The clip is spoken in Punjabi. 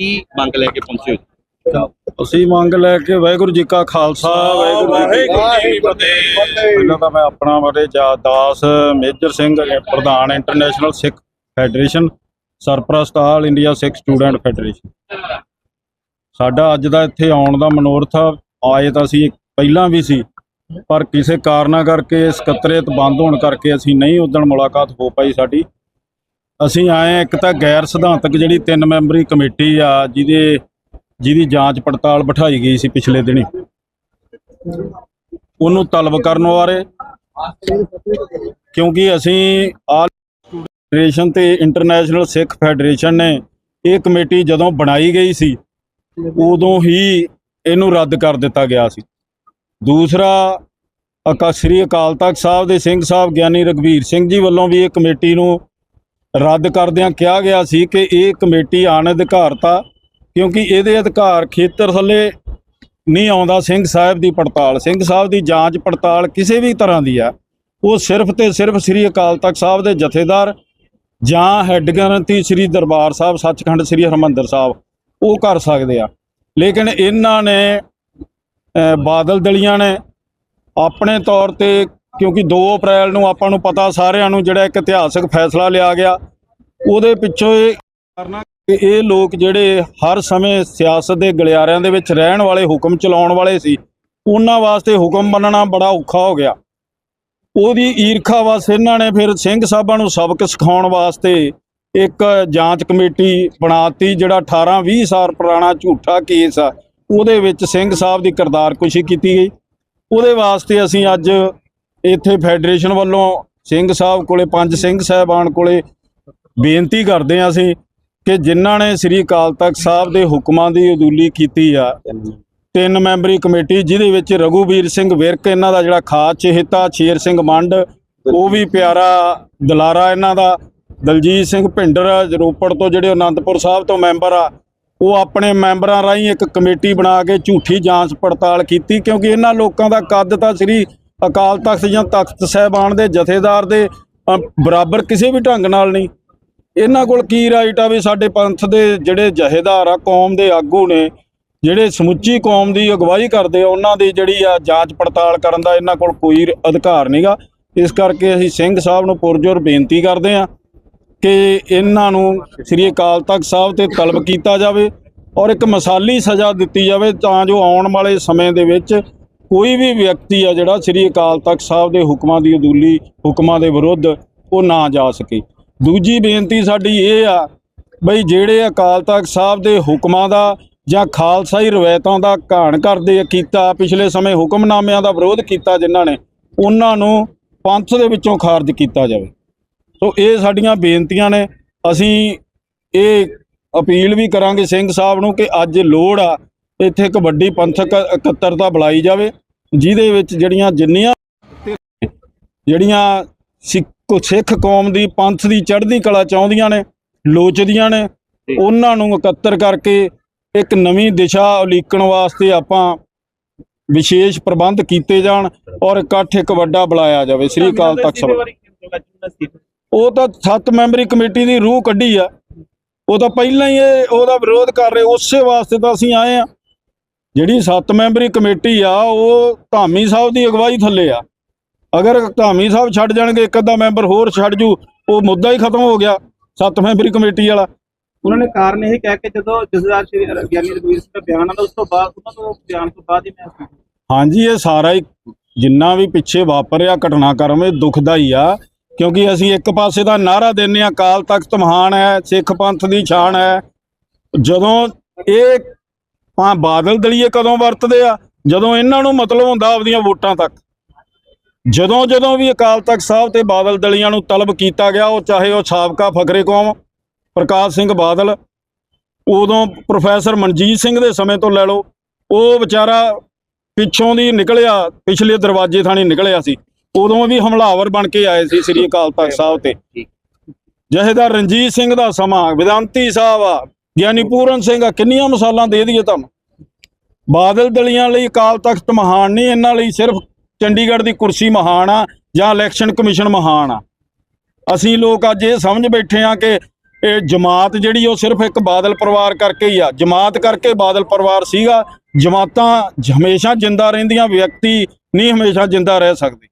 ਕੀ ਮੰਗ ਲੈ ਕੇ ਪਹੁੰਚੇ ਹੋ? ਅਸੀਂ ਮੰਗ ਲੈ ਕੇ ਵਾਹਿਗੁਰੂ ਜੀ ਕਾ ਖਾਲਸਾ ਵਾਹਿਗੁਰੂ ਜੀ ਕੀ ਫਤਿਹ। ਪਹਿਲਾਂ ਤਾਂ ਮੈਂ ਆਪਣਾ ਬਾਰੇ ਜਾ- ਦਾਸ ਮੇਜਰ ਸਿੰਘ ਪ੍ਰਧਾਨ ਇੰਟਰਨੈਸ਼ਨਲ ਸਿੱਖ ਫੈਡਰੇਸ਼ਨ ਸਰਪ੍ਰਸਤ all India Sikh student federation. ਸਾਡਾ ਅੱਜ ਦਾ ਇੱਥੇ ਆਉਣ ਦਾ ਮਨੋਰਥ ਆਏ ਤਾਂ ਅਸੀਂ ਪਹਿਲਾਂ ਵੀ ਸੀ ਪਰ ਕਿਸੇ ਕਾਰਨਾਂ ਕਰਕੇ ਸਕੱਤਰੇਤ ਬੰਦ ਹੋਣ ਕਰਕੇ ਅਸੀਂ ਨਹੀਂ ਉਦਣ ਮੁਲਾਕਾਤ ਹੋ ਪਾਈ ਸਾਡੀ। ਅਸੀਂ ਆਏ ਇੱਕ ਤਾਂ ਗੈਰ ਸਿਧਾਂਤਕ ਜਿਹੜੀ ਤਿੰਨ ਮੈਂਬਰੀ ਕਮੇਟੀ ਆ, ਜਿਹਦੇ ਜਿਹਦੀ ਜਾਂਚ ਪੜਤਾਲ ਬਿਠਾਈ ਗਈ ਸੀ ਪਿਛਲੇ ਦਿਨੀ। ਉਹਨੂੰ ਤਲਬ ਕਰਨ ਬਾਰੇ ਕਿਉਂਕਿ ਅਸੀਂ ਆਲ ਫੈਡਰੇਸ਼ਨ ਤੇ ਇੰਟਰਨੈਸ਼ਨਲ ਸਿੱਖ ਫੈਡਰੇਸ਼ਨ ਨੇ ਇਹ ਕਮੇਟੀ ਜਦੋਂ ਬਣਾਈ ਗਈ ਸੀ, ਉਦੋਂ ਹੀ ਇਹਨੂੰ ਰੱਦ ਕਰ ਦਿੱਤਾ ਗਿਆ ਸੀ। ਦੂਸਰਾ, ਅਕਾ ਸ੍ਰੀ ਅਕਾਲ ਤਖਤ ਸਾਹਿਬ ਦੇ ਸਿੰਘ ਸਾਹਿਬ ਗਿਆਨੀ ਰਗਵੀਰ ਸਿੰਘ ਜੀ ਵੱਲੋਂ ਵੀ ਇਹ ਕਮੇਟੀ ਨੂੰ ਰੱਦ ਕਰਦਿਆਂ ਕਿਹਾ ਗਿਆ ਸੀ ਕਿ ਇਹ ਕਮੇਟੀ ਅਣਅਧਿਕਾਰਤ ਆ ਕਿਉਂਕਿ ਇਹਦੇ ਅਧਿਕਾਰ ਖੇਤਰ ਥੱਲੇ ਨਹੀਂ ਆਉਂਦਾ। ਸਿੰਘ ਸਾਹਿਬ ਦੀ ਪੜਤਾਲ, ਸਿੰਘ ਸਾਹਿਬ ਦੀ ਜਾਂਚ ਪੜਤਾਲ ਕਿਸੇ ਵੀ ਤਰ੍ਹਾਂ ਦੀ ਆ, ਉਹ ਸਿਰਫ ਤੇ ਸਿਰਫ ਸ੍ਰੀ ਅਕਾਲ ਤਖਤ ਸਾਹਿਬ ਦੇ ਜਥੇਦਾਰ ਜਾਂ ਹੈੱਡ ਗ੍ਰੰਥੀ ਸ੍ਰੀ ਦਰਬਾਰ ਸਾਹਿਬ, ਸੱਚਖੰਡ ਸ੍ਰੀ ਹਰਮੰਦਰ ਸਾਹਿਬ, ਉਹ ਕਰ ਸਕਦੇ ਆ। ਲੇਕਿਨ ਇਹਨਾਂ ਨੇ ਬਾਦਲ ਦਲੀਆਂ ਨੇ ਆਪਣੇ ਤੌਰ ਤੇ ਕਿਉਂਕਿ 2 ਅਪ੍ਰੈਲ ਨੂੰ ਆਪਾਂ ਨੂੰ ਪਤਾ ਸਾਰਿਆਂ ਨੂੰ ਜਿਹੜਾ ਇੱਕ ਇਤਿਹਾਸਕ ਫੈਸਲਾ ਲਿਆ ਗਿਆ। ਉਹਦੇ ਪਿੱਛੋਂ ਇਹ ਕਰਨਾ ਕਿ ਇਹ ਲੋਕ ਜਿਹੜੇ ਹਰ ਸਮੇਂ ਸਿਆਸਤ ਦੇ ਗਲਿਆਰਿਆਂ ਦੇ ਵਿੱਚ ਰਹਿਣ ਵਾਲੇ, ਹੁਕਮ ਚਲਾਉਣ ਵਾਲੇ ਸੀ, ਉਹਨਾਂ ਵਾਸਤੇ ਹੁਕਮ ਮੰਨਣਾ ਬੜਾ ਔਖਾ ਹੋ ਗਿਆ। ਉਹਦੀ ਈਰਖਾ ਵਸ ਇਹਨਾਂ ਨੇ ਫਿਰ ਸਿੰਘ ਸਾਹਿਬਾਂ ਨੂੰ ਸਬਕ ਸਿਖਾਉਣ ਵਾਸਤੇ ਇੱਕ ਜਾਂਚ ਕਮੇਟੀ ਬਣਾਤੀ, ਜਿਹੜਾ 18 20 ਸਾਲ ਪੁਰਾਣਾ ਝੂਠਾ ਕੇਸ ਆ, ਉਹਦੇ ਵਿੱਚ ਸਿੰਘ ਸਾਹਿਬ ਦੀ ਕਿਰਦਾਰਕੁਸ਼ੀ ਕੀਤੀ ਗਈ। ਉਹਦੇ ਵਾਸਤੇ ਅਸੀਂ ਅੱਜ ਇੱਥੇ ਫੈਡਰੇਸ਼ਨ ਵੱਲੋਂ ਸਿੰਘ ਸਾਹਿਬ ਕੋਲੇ, ਪੰਜ ਸਿੰਘ ਸਾਹਿਬਾਨ ਕੋਲੇ ਬੇਨਤੀ ਕਰਦੇ ਹਾਂ ਅਸੀਂ ਕਿ ਜਿਨ੍ਹਾਂ ਨੇ ਸ੍ਰੀ ਅਕਾਲ ਤਖਤ ਸਾਹਿਬ ਦੇ ਹੁਕਮਾਂ ਦੀ ਅਦੂਲੀ ਕੀਤੀ ਆ, ਤਿੰਨ ਮੈਂਬਰੀ ਕਮੇਟੀ ਜਿਹਦੇ ਵਿੱਚ ਰਘੂਵੀਰ ਸਿੰਘ ਵਿਰਕ ਇਹਨਾਂ ਦਾ ਜਿਹੜਾ ਖਾਸ ਚਹੇਤਾ ਸ਼ੇਰ ਸਿੰਘ ਮੰਡ, ਉਹ ਵੀ ਪਿਆਰਾ ਦਲਾਰਾ ਇਹਨਾਂ ਦਾ, ਦਲਜੀਤ ਸਿੰਘ ਭਿੰਡਰ ਰੋਪੜ ਤੋਂ ਜਿਹੜੇ ਅਨੰਦਪੁਰ ਸਾਹਿਬ ਤੋਂ ਮੈਂਬਰ ਆ, ਉਹ ਆਪਣੇ ਮੈਂਬਰਾਂ ਰਾਹੀਂ ਇੱਕ ਕਮੇਟੀ ਬਣਾ ਕੇ ਝੂਠੀ ਜਾਂਚ ਪੜਤਾਲ ਕੀਤੀ ਕਿਉਂਕਿ ਇਹਨਾਂ ਲੋਕਾਂ ਦਾ ਕੱਦ ਤਾਂ ਸ੍ਰੀ ਅਕਾਲ ਤਖਤ ਜਾਂ ਤਖਤ ਸਾਹਿਬਾਨ ਦੇ ਜਥੇਦਾਰ ਦੇ ਬਰਾਬਰ ਕਿਸੇ ਵੀ ਢੰਗ ਨਾਲ ਨਹੀਂ। ਇਹਨਾਂ ਕੋਲ ਕੀ ਰਾਈਟ ਆ ਵੀ ਸਾਡੇ ਪੰਥ ਦੇ ਜਿਹੜੇ ਜਹੇਦਾਰ ਆ, ਕੌਮ ਦੇ ਆਗੂ ਨੇ, ਜਿਹੜੇ ਸਮੁੱਚੀ ਕੌਮ ਦੀ ਅਗਵਾਈ ਕਰਦੇ ਆ, ਉਹਨਾਂ ਦੀ ਜਿਹੜੀ ਆ ਜਾਂਚ ਪੜਤਾਲ ਕਰਨ ਦਾ ਇਹਨਾਂ ਕੋਲ ਕੋਈ ਅਧਿਕਾਰ ਨਹੀਂਗਾ ਇਸ ਕਰਕੇ ਅਸੀਂ ਸਿੰਘ ਸਾਹਿਬ ਨੂੰ ਪੁਰਜੋਰ ਬੇਨਤੀ ਕਰਦੇ ਆ ਕਿ ਇਹਨਾਂ ਨੂੰ ਸ੍ਰੀ ਅਕਾਲ ਤਖਤ ਸਾਹਿਬ ਤੇ ਤਲਬ ਕੀਤਾ ਜਾਵੇ ਔਰ ਇੱਕ ਮਸਾਲੀ ਸਜ਼ਾ ਦਿੱਤੀ ਜਾਵੇ ਤਾਂ ਜੋ ਆਉਣ ਵਾਲੇ ਸਮੇਂ ਦੇ ਵਿੱਚ ਕੋਈ ਵੀ ਵਿਅਕਤੀ ਆ ਜਿਹੜਾ ਸ੍ਰੀ ਅਕਾਲ ਤਖਤ ਸਾਹਿਬ ਦੇ ਹੁਕਮਾਂ ਦੀ ਅਦੂਲੀ, ਹੁਕਮਾਂ ਦੇ ਵਿਰੁੱਧ ਉਹ ਨਾ ਜਾ ਸਕੇ। ਦੂਜੀ ਬੇਨਤੀ ਸਾਡੀ ਇਹ ਆ ਬਈ ਜਿਹੜੇ ਅਕਾਲ ਤਖਤ ਸਾਹਿਬ ਦੇ ਹੁਕਮਾਂ ਦਾ ਜਾਂ ਖਾਲਸਾਈ ਰਵਾਇਤਾਂ ਦਾ ਘਾਣ ਕਰਦੇ ਕੀਤਾ, ਪਿਛਲੇ ਸਮੇਂ ਹੁਕਮਨਾਮਿਆਂ ਦਾ ਵਿਰੋਧ ਕੀਤਾ ਜਿਨ੍ਹਾਂ ਨੇ, ਉਹਨਾਂ ਨੂੰ ਪੰਥ ਦੇ ਵਿੱਚੋਂ ਖਾਰਜ ਕੀਤਾ ਜਾਵੇ। ਸੋ ਇਹ ਸਾਡੀਆਂ ਬੇਨਤੀਆਂ ਨੇ। ਅਸੀਂ ਇਹ ਅਪੀਲ ਵੀ ਕਰਾਂਗੇ ਸਿੰਘ ਸਾਹਿਬ ਨੂੰ ਕਿ ਅੱਜ ਲੋੜ ਆ ਇੱਥੇ ਇੱਕ ਵੱਡੀ ਪੰਥਕ ਇਕੱਤਰਤਾ ਬੁਲਾਈ ਜਾਵੇ, ਜਿਹਦੇ ਵਿੱਚ ਜਿਹੜੀਆਂ ਜਿੰਨੀਆਂ ਜਿਹੜੀਆਂ ਸਿੱਖ ਸਿੱਖ ਕੌਮ ਦੀ ਪੰਥ ਦੀ ਚੜ੍ਹਦੀ ਕਲਾ ਚਾਹੁੰਦੀਆਂ ਨੇ, ਲੋਚਦੀਆਂ ਨੇ, ਉਹਨਾਂ ਨੂੰ ਇਕੱਤਰ ਕਰਕੇ ਇੱਕ ਨਵੀਂ ਦਿਸ਼ਾ ਉਲੀਕਣ ਵਾਸਤੇ ਆਪਾਂ ਵਿਸ਼ੇਸ਼ ਪ੍ਰਬੰਧ ਕੀਤੇ ਜਾਣ ਔਰ ਇਕੱਠ ਇੱਕ ਵੱਡਾ ਬੁਲਾਇਆ ਜਾਵੇ। ਸ੍ਰੀ ਅਕਾਲ ਤਖਤ ਸਾਹਿਬ। ਉਹ ਤਾਂ ਸੱਤ ਮੈਂਬਰੀ ਕਮੇਟੀ ਦੀ ਰੂਹ ਕੱਢੀ ਆ। ਉਹ ਤਾਂ ਪਹਿਲਾਂ ਹੀ ਇਹ ਉਹਦਾ ਵਿਰੋਧ ਕਰ ਰਹੇ, ਉਸੇ ਵਾਸਤੇ ਤਾਂ ਅਸੀਂ ਆਏ ਆ। ਜਿਹੜੀ ਸੱਤ ਮੈਂਬਰੀ ਕਮੇਟੀ ਆ ਉਹ ਧਾਮੀ ਸਾਹਿਬ ਦੀ ਅਗਵਾਈ ਥੱਲੇ ਆ। ਅਗਰ ਧਾਮੀ ਸਾਹਿਬ ਛੱਡ ਜਾਣਗੇ ਇੱਕ ਅੱਧਾ ਮੈਂਬਰ ਹੋਰ ਛੱਡ ਜੂ ਉਹ ਮੁੱਦਾ ਹੀ ਖਤਮ ਹੋ ਗਿਆ ਸੱਤ ਮੈਂਬਰੀ ਕਮੇਟੀ ਵਾਲਾ। ਉਹਨਾਂ ਨੇ ਕਾਰਨ ਇਹ ਕਿਹਾ ਕਿ ਜਦੋਂ ਜਸਦਾਰ ਸ਼੍ਰੀ ਗਿਆਨੀ ਰਘਵੀਰ ਸਿੰਘ ਦਾ ਬਿਆਨ ਆਉਂਦਾ ਉਸ ਤੋਂ ਬਾਅਦ ਉਹਨਾਂ ਤੋਂ ਬਿਆਨ ਤੋਂ ਬਾਅਦ ਹੀ ਮੈਂ ਹਾਂਜੀ ਇਹ ਸਾਰਾ ਹੀ ਜਿੰਨਾ ਵੀ ਪਿੱਛੇ ਵਾਪਰਿਆ ਘਟਨਾਕ੍ਰਮ ਇਹ ਦੁਖਦਾਈ ਆ ਕਿਉਂਕਿ ਅਸੀਂ ਇੱਕ ਪਾਸੇ ਦਾ ਨਾਰਾ ਦਿੰਨੇ ਆ ਕਾਲ ਤਖਤ ਮਹਾਨ ਹੈ ਸਿੱਖ ਪੰਥ ਦੀ ਸ਼ਾਨ ਹੈ। ਜਦੋਂ ਇਹ ਪਾ ਬਾਦਲ ਦਲੀਏ ਕਦੋਂ ਵਰਤਦੇ ਆ, ਜਦੋਂ ਇਹਨਾਂ ਨੂੰ ਮਤਲਬ ਹੁੰਦਾ ਆਪਦੀਆਂ ਵੋਟਾਂ ਤੱਕ। ਜਦੋਂ ਜਦੋਂ ਵੀ ਅਕਾਲ ਤਖਤ ਸਾਹਿਬ ਤੇ ਬਾਦਲ ਦਲੀਆਂ ਨੂੰ ਤਲਬ ਕੀਤਾ ਗਿਆ, ਉਹ ਚਾਹੇ ਉਹ ਸਾਬਕਾ ਫਕਰੇ ਕੌਮ, ਪ੍ਰਕਾਸ਼ ਸਿੰਘ ਬਾਦਲ, ਉਦੋਂ ਪ੍ਰੋਫੈਸਰ ਮਨਜੀਤ ਸਿੰਘ ਦੇ ਸਮੇਂ ਤੋਂ ਲੈ ਲਓ, ਉਹ ਵਿਚਾਰਾ ਪਿੱਛੋਂ ਦੀ ਨਿਕਲਿਆ, ਪਿਛਲੇ ਦਰਵਾਜ਼ੇ ਥਾਣੀ ਨਿਕਲਿਆ ਸੀ। ਉਦੋਂ ਵੀ ਹਮਲਾਵਰ ਬਣ ਕੇ ਆਏ ਸੀ ਸ੍ਰੀ ਅਕਾਲ ਤਖਤ ਸਾਹਿਬ ਤੇ। ਜਹੇਦਾਰ ਰਣਜੀਤ ਸਿੰਘ ਦਾ ਸਮਾਂ ਵਿਦਾਂਤੀ ਸਾਹਿਬ ਆ। ਗਿਆਨੀ ਪੂਰਨ ਸਿੰਘ ਆ ਕਿੰਨੀਆਂ ਮਿਸਾਲਾਂ ਦੇ ਦਈਏ ਤੁਹਾਨੂੰ? ਬਾਦਲ ਦਲੀਆਂ ਲਈ ਅਕਾਲ ਤਖਤ ਮਹਾਨ ਨਹੀਂ, ਇਹਨਾਂ ਲਈ ਸਿਰਫ ਚੰਡੀਗੜ੍ਹ ਦੀ ਕੁਰਸੀ ਮਹਾਨ ਆ, ਜਾਂ ਇਲੈਕਸ਼ਨ ਕਮਿਸ਼ਨ ਮਹਾਨ ਆ। ਅਸੀਂ ਲੋਕ ਅੱਜ ਇਹ ਸਮਝ ਬੈਠੇ ਆ ਕਿ ਇਹ ਜਮਾਤ ਜਿਹੜੀ, ਉਹ ਸਿਰਫ ਇੱਕ ਬਾਦਲ ਪਰਿਵਾਰ ਕਰਕੇ ਹੀ ਆ। ਜਮਾਤ ਕਰਕੇ ਬਾਦਲ ਪਰਿਵਾਰ ਸੀਗਾ, ਜਮਾਤਾਂ ਹਮੇਸ਼ਾ ਜਿੰਦਾ ਰਹਿੰਦੀਆਂ, ਵਿਅਕਤੀ ਨਹੀਂ ਹਮੇਸ਼ਾ ਜਿੰਦਾ ਰਹਿ ਸਕਦੇ।